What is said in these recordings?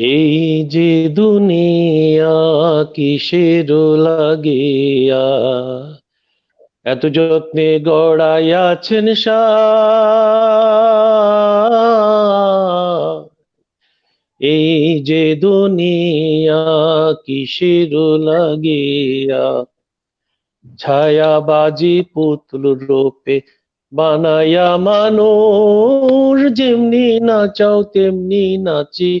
এই যে দুনিয়া কিসের লাগিয়া? এত যত্নে গড়াইয়াছেন সার এই যে দুনিয়া কিসের লাগিয়া? ছায়াবাজি পুতুল রূপে বানায়া মানুষ, যেমনি নাচাও, তেমনি নাচি।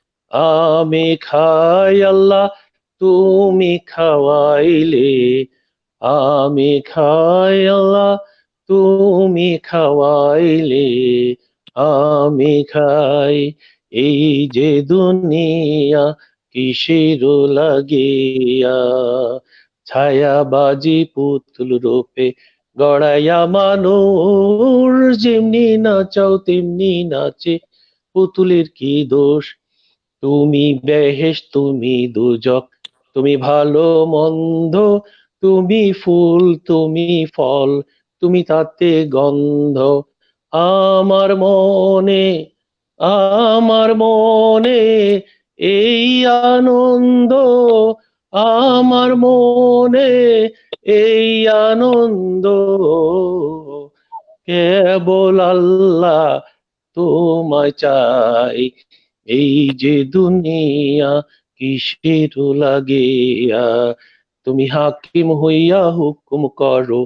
আমি খাই আল্লাহ, তুমি খাওয়াইলে। আমি খাই আল্লাহ, তুমি খাওয়াইলে। আমি খাই এই যে দুনিয়া, কিসের লাগিয়া? ছায়াবাজি পুতুল রূপে গড়াইয়া মানুষ যেমনি নাচাও তেমনি নাচে। পুতুলের কি দোষ? তুমি বেহেশ, তুমি দুজক, তুমি ভালো, মন্দ, তুমি ফুল, তুমি ফল, তুমি তাতে গন্ধ। আমার মনে আমার মনে এই আনন্দ, আমার মনে এই আনন্দ। কেবল আল্লাহ তোমায় চাই। এই যে দুনিয়া কিসের লাগিয়া? তুমি হাকিম হইয়া হুকুম করো,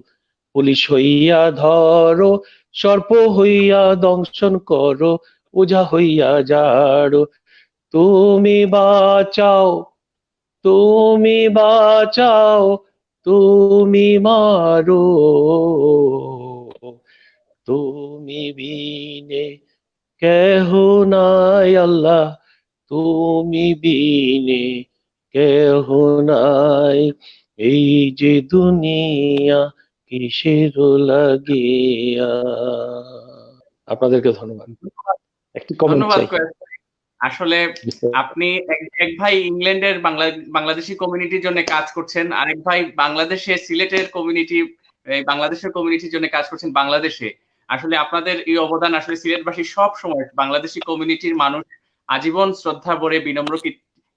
পুলিশ হইয়া ধরো, সর্প হইয়া দংশন করো, ওঝা হইয়া যাড়ো তুমি বাঁচাও তুমি বাঁচাও, তুমি মারো। কেহ নাই আল্লাহ তুমি বিনে কেহ নাই। এই যে দুনিয়া কিসের লাগিয়া? আপনাদেরকে ধন্যবাদ। একটি কমেন্ট চাই। আসলে আপনি এক- ভাই ইংল্যান্ডের বাংলা বাংলাদেশি কমিউনিটির জন্য কাজ করছেন আরেক ভাই বাংলাদেশে সিলেটের কমিউনিটি বাংলাদেশের কমিউনিটির জন্য কাজ করছেন বাংলাদেশে। আসলে আপনাদের এই অবদান আসলে সিলেটবাসী সব সময়, বাংলাদেশি কমিউনিটির মানুষ আজীবন শ্রদ্ধা ভরে, বিনম্র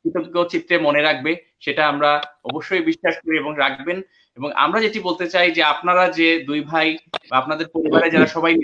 কৃতজ্ঞ চিত্রে মনে রাখবে, সেটা আমরা অবশ্যই বিশ্বাস করি এবং রাখবেন। এবং আমরা যেটি বলতে চাই যে আপনারা যে দুই ভাই, আপনাদের পরিবারে যারা সবাই